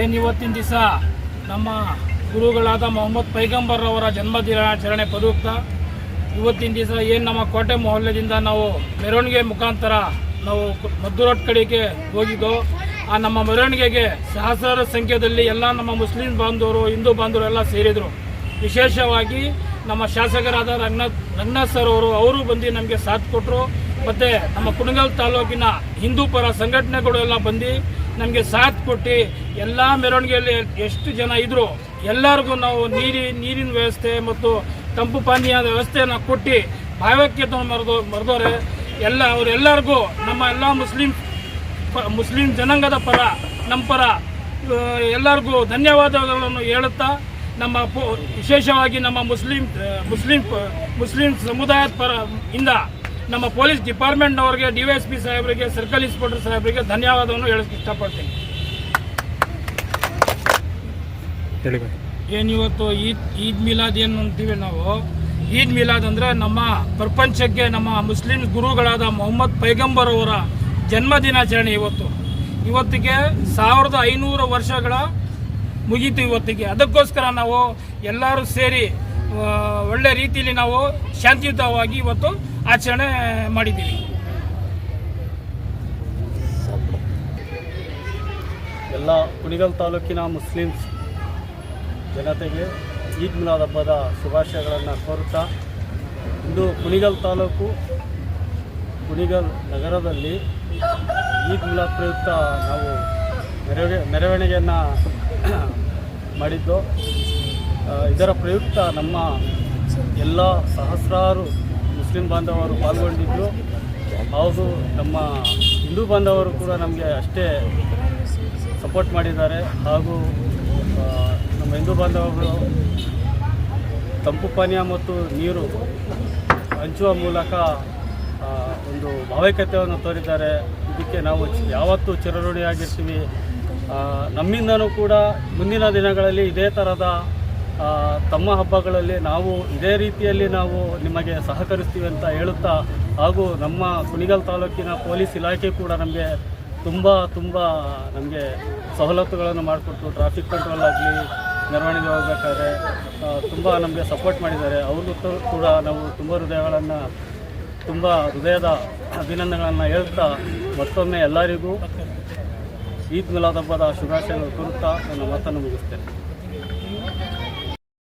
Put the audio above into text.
ಏನು ಇವತ್ತಿನ ದಿವಸ ನಮ್ಮ ಗುರುಗಳಾದ ಮೊಹಮ್ಮದ್ ಪೈಗಂಬರ್ ಅವರ ಜನ್ಮ ದಿನಾಚರಣೆ ಪ್ರಯುಕ್ತ ಇವತ್ತಿನ ದಿವಸ ಏನು ನಮ್ಮ ಕೋಟೆ ಮೊಹಲ್ಲೆದಿಂದ ನಾವು ಮೆರವಣಿಗೆ ಮುಖಾಂತರ ನಾವು ಮದ್ದುರೋಟ್ ಕಡೆಗೆ ಹೋಗಿದ್ದೋ, ಆ ನಮ್ಮ ಮೆರವಣಿಗೆಗೆ ಸಹಸ್ರಾರು ಸಂಖ್ಯೆಯಲ್ಲಿ ಎಲ್ಲ ನಮ್ಮ ಮುಸ್ಲಿಂ ಬಾಂಧವರು, ಹಿಂದೂ ಬಾಂಧವರು ಎಲ್ಲ ಸೇರಿದರು. ವಿಶೇಷವಾಗಿ ನಮ್ಮ ಶಾಸಕರಾದ ರಂಗನಾಥ್ ರಂಗನಾಥ್ ಸರ್ ಅವರು ಅವರು ಬಂದು ನಮಗೆ ಸಾಥ್ ಕೊಟ್ಟರು ಮತ್ತು ನಮ್ಮ ಕುಣಗಲ್ ತಾಲೂಕಿನ ಹಿಂದೂ ಪರ ಸಂಘಟನೆಗಳು ಎಲ್ಲ ಬಂದು ನಮಗೆ ಸಾಥ್ ಕೊಟ್ಟು ಎಲ್ಲ ಮೆರವಣಿಗೆಯಲ್ಲಿ ಎಷ್ಟು ಜನ ಇದ್ದರು ಎಲ್ಲರಿಗೂ ನಾವು ನೀರಿ, ನೀರಿನ ವ್ಯವಸ್ಥೆ ಮತ್ತು ತಂಪು ಪಾನೀಯದ ವ್ಯವಸ್ಥೆಯನ್ನು ಕೊಟ್ಟು ಭಾವೈಕ್ಯತೆ ಮರೆದು ಮರೆದವ್ರೆ ಎಲ್ಲ ಅವರೆಲ್ಲರಿಗೂ ನಮ್ಮ ಎಲ್ಲ ಮುಸ್ಲಿಂ ಮುಸ್ಲಿಂ ಜನಾಂಗದ ಪರ ನಮ್ಮ ಪರ ಎಲ್ಲರಿಗೂ ಧನ್ಯವಾದಗಳನ್ನು ಹೇಳುತ್ತಾ ನಮ್ಮ ವಿಶೇಷವಾಗಿ ನಮ್ಮ ಮುಸ್ಲಿಂ ಮುಸ್ಲಿಂ ಮುಸ್ಲಿಂ ಸಮುದಾಯದ ಪರ ಇಂದ ನಮ್ಮ ಪೊಲೀಸ್ ಡಿಪಾರ್ಟ್ಮೆಂಟ್ನವರಿಗೆ ಡಿ ವೈ ಎಸ್ ಪಿ ಸಾಹೇಬರಿಗೆ ಸರ್ಕಲ್ ಇನ್ಸ್ಪೆಕ್ಟರ್ ಸಾಹೇಬರಿಗೆ ಧನ್ಯವಾದವನ್ನು ಹೇಳಕ್ಕೆ ಇಷ್ಟಪಡ್ತೀನಿ. ಏನಿವತ್ತು ಈದ್ ಈದ್ ಮಿಲಾದ್ ಏನು ಅಂತೀವಿ ನಾವು? ಈದ್ ಮಿಲಾದ್ ಅಂದರೆ ನಮ್ಮ ಪ್ರಪಂಚಕ್ಕೆ ನಮ್ಮ ಮುಸ್ಲಿಂ ಗುರುಗಳಾದ ಮೊಹಮ್ಮದ್ ಪೈಗಂಬರ್ ಅವರ ಜನ್ಮ ದಿನಾಚರಣೆ ಇವತ್ತು. ಇವತ್ತಿಗೆ ಸಾವಿರದ ಐನೂರು ವರ್ಷಗಳ ಮುಗೀತು ಇವತ್ತಿಗೆ. ಅದಕ್ಕೋಸ್ಕರ ನಾವು ಎಲ್ಲರೂ ಸೇರಿ ಒಳ್ಳೆ ರೀತಿಯಲ್ಲಿ ನಾವು ಶಾಂತಿಯುತವಾಗಿ ಇವತ್ತು ಆಚರಣೆ ಮಾಡಿದ್ದೀವಿ. ಎಲ್ಲ ಕುಣಿಗಲ್ ತಾಲೂಕಿನ ಮುಸ್ಲಿಮ್ಸ್ ಜನತೆಗೆ ಈದ್ ಮಿಲಾದ್ ಹಬ್ಬದ ಶುಭಾಶಯಗಳನ್ನು ಕೋರುತ್ತಾ, ಇಂದು ಕುಣಿಗಲ್ ತಾಲೂಕು, ಕುಣಿಗಲ್ ನಗರದಲ್ಲಿ ಈದ್ ಮಿಲಾದ್ ಪ್ರಯುಕ್ತ ನಾವು ಮೆರವಣಿಗೆ ಮೆರವಣಿಗೆಯನ್ನು ಮಾಡಿದ್ದು. ಇದರ ಪ್ರಯುಕ್ತ ನಮ್ಮ ಎಲ್ಲ ಸಹಸ್ರಾರು ಮುಸ್ಲಿಂ ಬಾಂಧವರು ಪಾಲ್ಗೊಂಡಿದ್ದು. ಹಾಗೂ ನಮ್ಮ ಹಿಂದೂ ಬಾಂಧವರು ಕೂಡ ನಮಗೆ ಅಷ್ಟೇ ಸಪೋರ್ಟ್ ಮಾಡಿದ್ದಾರೆ. ಹಾಗೂ ನಮ್ಮ ಹಿಂದೂ ಬಾಂಧವರು ತಂಪು ಪಾನೀಯ ಮತ್ತು ನೀರು ಹಂಚುವ ಮೂಲಕ ಒಂದು ಭಾವೈಕ್ಯತೆಯನ್ನು ತೋರಿದ್ದಾರೆ. ಇದಕ್ಕೆ ನಾವು ಯಾವತ್ತೂ ಚಿರಋಣಿಯಾಗಿರ್ತೀವಿ. ನಮ್ಮಿಂದನೂ ಕೂಡ ಮುಂದಿನ ದಿನಗಳಲ್ಲಿ ಇದೇ ಥರದ ತಮ್ಮ ಹಬ್ಬಗಳಲ್ಲಿ ನಾವು ಇದೇ ರೀತಿಯಲ್ಲಿ ನಾವು ನಿಮಗೆ ಸಹಕರಿಸ್ತೀವಿ ಅಂತ ಹೇಳುತ್ತಾ ಹಾಗೂ ನಮ್ಮ ಕುಣಿಗಲ್ ತಾಲೂಕಿನ ಪೊಲೀಸ್ ಇಲಾಖೆ ಕೂಡ ನಮಗೆ ತುಂಬ ತುಂಬ ನಮಗೆ ಸವಲತ್ತುಗಳನ್ನು ಮಾಡಿಕೊಟ್ಟು ಟ್ರಾಫಿಕ್ ಕಂಟ್ರೋಲ್ ಆಗಲಿ, ಮೆರವಣಿಗೆ ಹೋಗ್ಬೇಕಾದ್ರೆ ತುಂಬ ನಮಗೆ ಸಪೋರ್ಟ್ ಮಾಡಿದ್ದಾರೆ. ಅವ್ರಿಗೂ ಕೂಡ ನಾವು ತುಂಬ ಹೃದಯಗಳನ್ನು, ತುಂಬ ಹೃದಯದ ಅಭಿನಂದನೆಗಳನ್ನು ಹೇಳ್ತಾ ಮತ್ತೊಮ್ಮೆ ಎಲ್ಲರಿಗೂ ಈದ್ ಮಿಲಾದ್ ಹಬ್ಬದ ಶುಭಾಶಯಗಳು ಕೋರುತ್ತಾ ನನ್ನ ಮಾತನ್ನು ಮುಗಿಸ್ತೇನೆ.